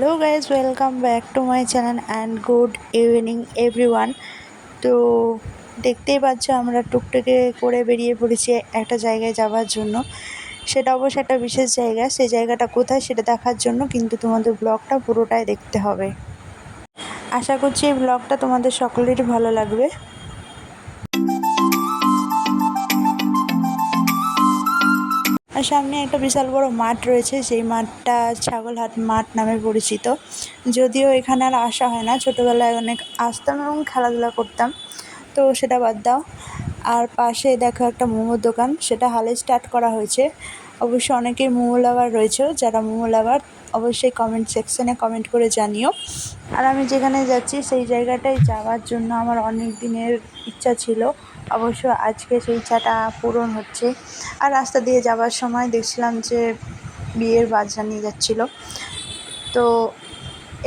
Hello guys welcome back to my channel and good evening everyone তো দেখতেই পাচ্ছ আমরা টুকটুকে করে বেরিয়ে পড়েছি একটা জায়গায় যাওয়ার জন্য। সেটা অবশ্য একটা বিশেষ জায়গা, সেই জায়গাটা কোথায় সেটা দেখার জন্য কিন্তু তোমাদের ব্লগটা পুরোটাই দেখতে হবে। আশা করছি এই ব্লগটা তোমাদের সকলেরই ভালো লাগবে। আর সামনে একটা বিশাল বড় মাঠ রয়েছে, সেই মাঠটা ছাগলহাট মাঠ নামে পরিচিত। যদিও এখানে আর আসা হয় না, ছোটোবেলায় অনেক আসতাম এবং খেলাধুলা করতাম। তো সেটা বাদ দাও। আর পাশে দেখো একটা মোমোর দোকান, সেটা হালে স্টার্ট করা হয়েছে। অবশ্য অনেকেই মোমো লাভার রয়েছে, যারা মোমো লাভার অবশ্যই কমেন্ট সেকশানে কমেন্ট করে জানিও। আর আমি যেখানে যাচ্ছি, সেই জায়গাটায় যাওয়ার জন্য আমার অনেক দিনের ইচ্ছা ছিল। অবশ্য আজকে সেই ইচ্ছাটা পূরণ হচ্ছে। আর রাস্তা দিয়ে যাওয়ার সময় দেখছিলাম যে বিয়ের বাজনা নিয়ে যাচ্ছিল। তো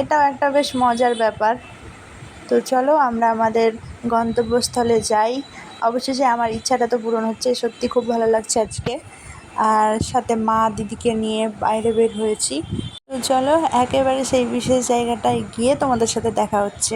এটাও একটা বেশ মজার ব্যাপার। তো চলো আমরা আমাদের গন্তব্যস্থলে যাই। অবশেষে আমার ইচ্ছাটা তো পূরণ হচ্ছে, সত্যি খুব ভালো লাগছে আজকে। আর সাথে মা দিদিকে নিয়ে বাইরে বের হয়েছি। তো চলো একেবারে সেই বিশেষ জায়গাটায় গিয়ে তোমাদের সাথে দেখা হচ্ছে।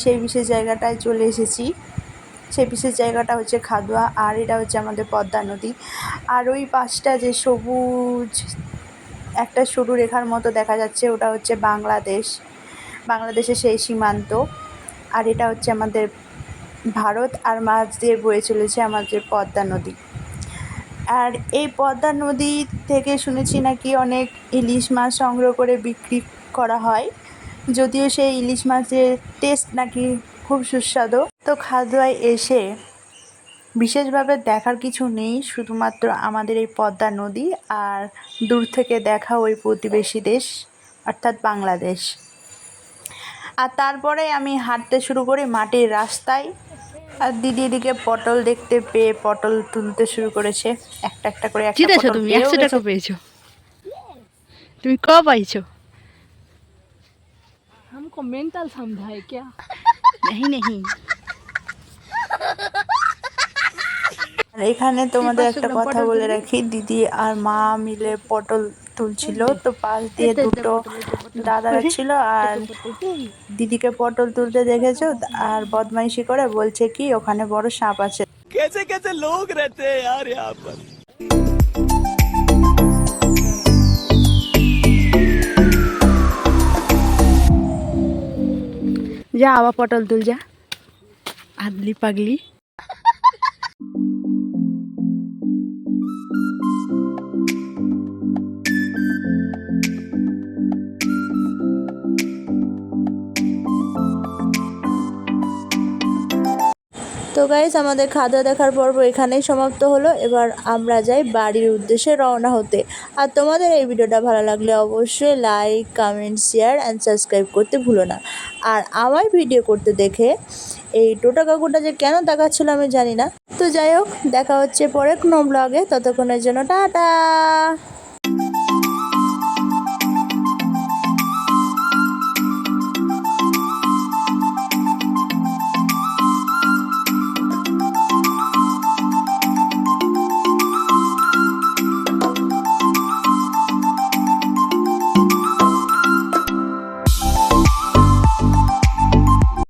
সেই বিশেষ জায়গাটায় চলে এসেছি। সেই বিশেষ জায়গাটা হচ্ছে খাদুয়া আর এটা হচ্ছে আমাদের পদ্মা নদী। আর ওই পাশটা যে সবুজ একটা সরু রেখার মতো দেখা যাচ্ছে, ওটা হচ্ছে বাংলাদেশ। বাংলাদেশের সেই সীমান্ত। আর এটা হচ্ছে আমাদের ভারত আর মাছ দিয়ে বয়ে চলেছে আমাদের পদ্মা নদী। আর এই পদ্মা নদী থেকে শুনেছি নাকি অনেক ইলিশ মাছ সংগ্রহ করে বিক্রি করা হয়। যদিও সেই ইলিশ মাছের টেস্ট নাকি খুব সুস্বাদু। তো খাদুয়ায় এসে বিশেষভাবে দেখার কিছু নেই শুধুমাত্র আমাদের এই পদ্মা নদী আর দূর থেকে দেখা ওই প্রতিবেশী দেশ অর্থাৎ বাংলাদেশ। আর তারপরে আমি হাঁটতে শুরু করি মাটির রাস্তায়। আর দিদি এদিকে পটল দেখতে পেয়ে পটল তুলতে শুরু করেছে। একটা একটা করে একটা তুমি? একশো টাকা পেয়েছ। তুমি ক পাইছো? हमको मेंटल समझा है क्या नहीं नहीं আর এখানে তোমাদের পাঁচশো একটা গ্রাম কথা পটল বলে তুলবি? রাখি দিদি আর মা মিলে পটল তুলছিল তো পাশ দিয়ে দুটো দাদারা ছিল আর দিদিকে পটল তুলতে দেখেছো আর বদমাইশি করে বলছে কি ওখানে বড় সাপ আছে कैसे कैसे लोग रहते हैं यार যা, আবার পটল তুল, যা। আদলি পাগলি। তো গাইজ আমাদের খাওয়া দেখার পর্ব এখানেই সমাপ্ত হলো। এবার আমরা যাই বাড়ির উদ্দেশ্যে রওনা হতে। আর তোমাদের এই ভিডিওটা ভালো লাগলে অবশ্যই like comment share and subscribe করতে ভুলো না। আর আমার ভিডিও করতে দেখে এই টোটা কাকুটা যে কেন দেখাচ্ছিল আমি জানি না। তো যাই হোক, দেখা হচ্ছে পরে কোনো ব্লগে ততক্ষণের জন্য টাটা!